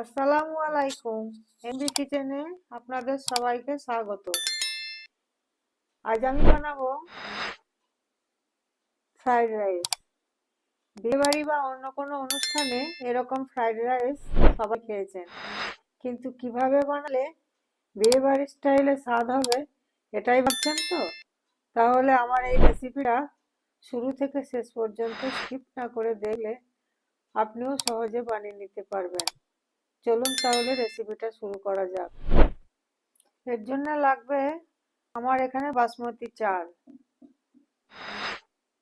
আসসালামু আলাইকুম এমবি কিচেনে আপনাদের সবাইকে স্বাগত। আজ আমি বানাবো ফ্রাইড রাইস। বিয়েবাড়ি বা অন্য কোনো অনুষ্ঠানে এরকম ফ্রাইড রাইস সবাই খেয়েছেন। কিন্তু কীভাবে বানালে বিয়েবাড়ির স্টাইলে স্বাদ হবে এটাই ভাবছেন তো? তাহলে আমার এই রেসিপিটা শুরু থেকে শেষ পর্যন্ত স্কিপ না করে দেখলে আপনিও সহজে বানিয়ে নিতে পারবেন। চলুন তাহলে রেসিপিটা শুরু করা যাক। এর জন্য লাগবে আমার এখানে বাসমতি চাল।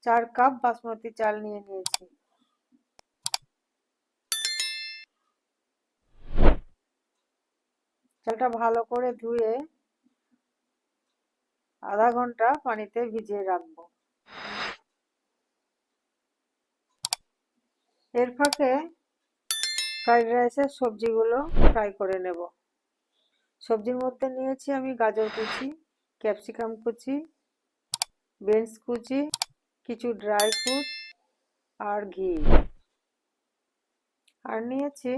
চার কাপ বাসমতি চাল নিয়ে নিয়েছি। চালটা ভালো করে ধুয়ে আধা ঘণ্টা পানিতে ভিজিয়ে রাখব। এর ফাঁকে ফ্রাইড রাইসের সবজিগুলো ফ্রাই করে নেব। সবজির মধ্যে নিয়েছি আমি গাজর কুচি ক্যাপসিকাম কুচি বিনস কুচি, কিছু ড্রাই ফ্রুট আর ঘি। আর নিয়েছি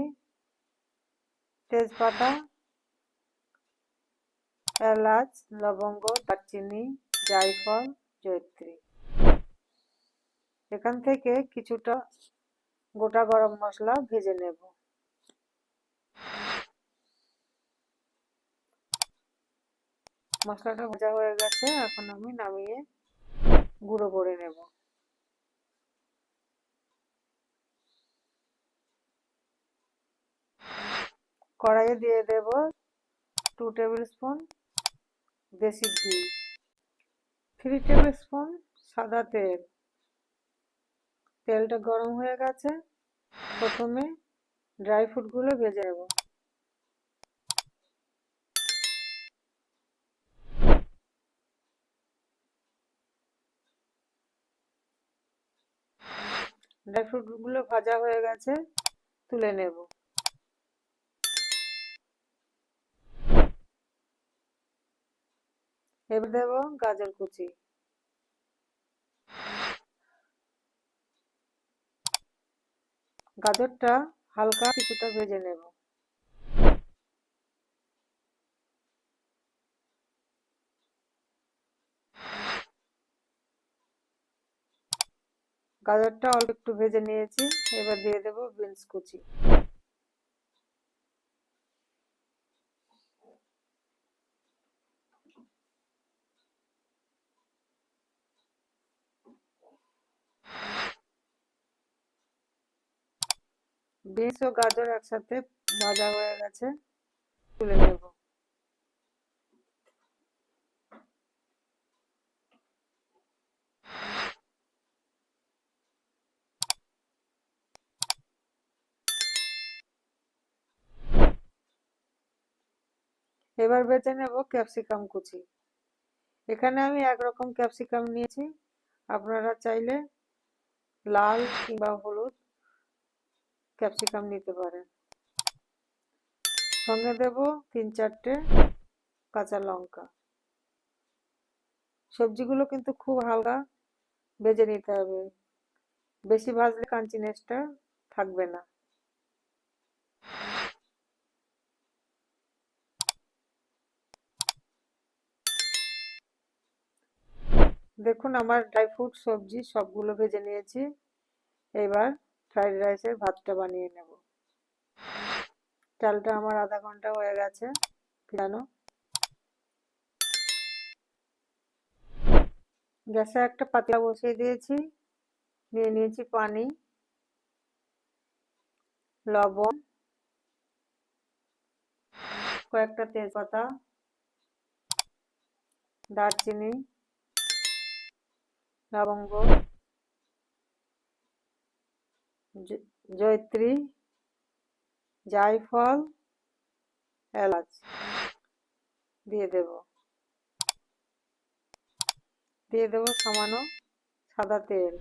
তেজপাতা, এলাচ, লবঙ্গ, দারচিনি, জায়ফল, জয়ত্রী। এখান থেকে কিছুটা গোটা গরম মশলা ভেজে নেব। মশলাটা ভাজা হয়ে গেছে, এখন আমি নামিয়ে গুঁড়ো করে নেব। কড়াইয়ে দিয়ে দেব টু টেবিল স্পুন দেশি ঘি থ্রি টেবিল স্পুন সাদা তেল। তেলটা গরম হয়ে গেছে, প্রথমে ড্রাই ফ্রুটগুলো ভেজে নেব। ড্রাই ফ্রুটগুলো ভাজা হয়ে গেছে, তুলে নেব। এবার দেব গাজর কুচি। গাজরটা হালকা কিছুটা ভেজে নেব। গাজরটা অল্প একটু ভেজে নিয়েছি এবার দিয়ে দেব বিনস কুচি। বিনস ও গাজর একসাথে ভাজা হয়ে গেছে। তুলে নেব। এবার বেছে নেব ক্যাপসিকাম কুচি। এখানে আমি একরকম ক্যাপসিকাম নিয়েছি। আপনারা চাইলে লাল কিংবা হলুদ ক্যাপসিকাম নিতে পারেন। সঙ্গে দেব তিন চারটে কাঁচা লঙ্কা। সবজিগুলো কিন্তু খুব হালকা ভেজে নিতে হবে। বেশি ভাজলে কাঞ্চিনেসটা থাকবে না। দেখুন, আমার ড্রাই ফ্রুট, সবজি সবগুলো ভেজে নিয়েছি। এবার ফ্রাইড রাইসের ভাতটা বানিয়ে নেব। চালটা আমার আধা ঘণ্টা হয়ে গেছে। ফিরানো গ্যাসে একটা পাতলা বসিয়ে দিয়েছি। নিয়ে নিয়েছি পানি, লবণ, কয়েকটা তেজপাতা, দারচিনি, লবঙ্গ জয়ত্রী, জায়ফল, এলাচ দিয়ে দেব। দিয়ে দেব সামান্য সাদা তেল।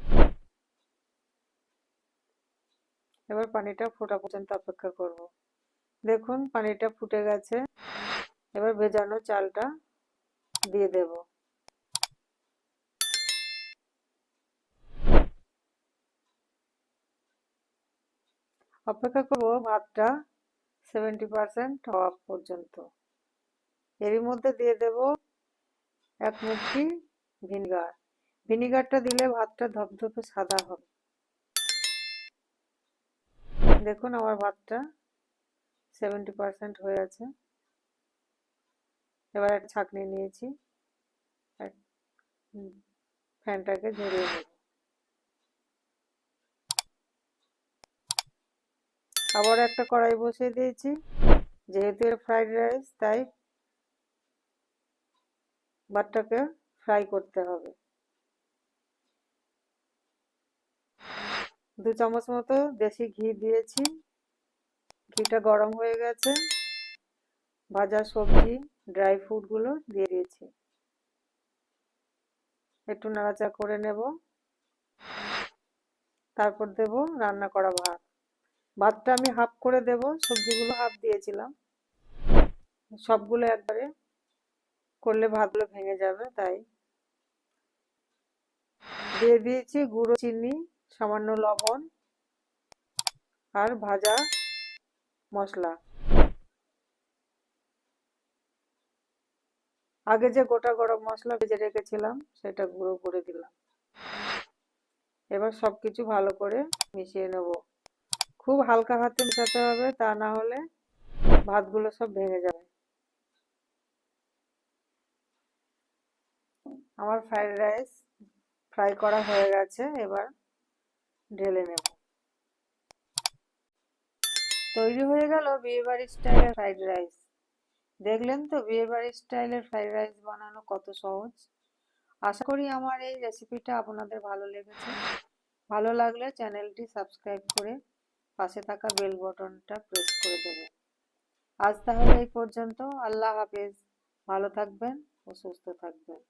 এবার পানিটা ফোটা পর্যন্ত অপেক্ষা করব। দেখুন পানিটা ফুটে গেছে। এবার ভেজানো চালটা দিয়ে দেব। অপেক্ষা করব ভাতটা সেভেন্টি পার্সেন্ট হওয়া পর্যন্ত। এরই মধ্যে দিয়ে দেব এক মুঠি ভিনিগার। ভিনিগারটা দিলে ভাতটা ধপধপে সাদা হবে। দেখুন আমার ভাতটা সেভেন্টি পার্সেন্ট হয়ে আছে এবার একটা ছাঁকনি নিয়েছি। ফ্যানটাকে ঝরিয়ে নেব। আবার একটা কড়াই বসিয়ে দিয়েছি, যেহেতু এর ফ্রাইড রাইস তাই বাটটাকে ফ্রাই করতে হবে। দু চামচ মতো দেশি ঘি দিয়েছি। ঘিটা গরম হয়ে গেছে। ভাজা সবজি ড্রাই ফ্রুটগুলো দিয়ে দিয়েছি। একটু নাড়াচাড়া করে নেব। তারপর দেব রান্না করা ভাত। ভাতটা আমি হাফ করে দেব, সবজিগুলো হাফ দিয়েছিলাম। সবগুলো একবারে করলে ভাতগুলো ভেঙে যাবে, তাই। দিয়ে দিয়েছি গুঁড়ো চিনি, সামান্য লবণ আর ভাজা মশলা। আগে যে গোটা গরম মশলা ভেজে রেখেছিলাম, সেটা গুঁড়ো করে দিলাম। এবার সবকিছু ভালো করে মিশিয়ে নেব। খুব হালকা হাতে মেশাতে হবে, তা না হলে ভাতগুলো সব ভেঙে যাবে। আমার ফ্রাইড রাইস ফ্রাই করা হয়ে গেছে, এবার ঢেলে নেব। তৈরি হয়ে গেল বিয়েবাড়ির স্টাইলের ফ্রাইড রাইস দেখলেন তো বিয়েবাড়ির স্টাইলের ফ্রাইড রাইস বানানো কত সহজ? আশা করি আমার এই রেসিপিটা আপনাদের ভালো লেগেছে। ভালো লাগলে চ্যানেলটি সাবস্ক্রাইব করে পাশে থাকা বেল বটনটা প্রেস করে দেবে। আজ তাহলে এই পর্যন্ত। আল্লাহ হাফেজ। ভালো থাকবেন ও সুস্থ থাকবেন।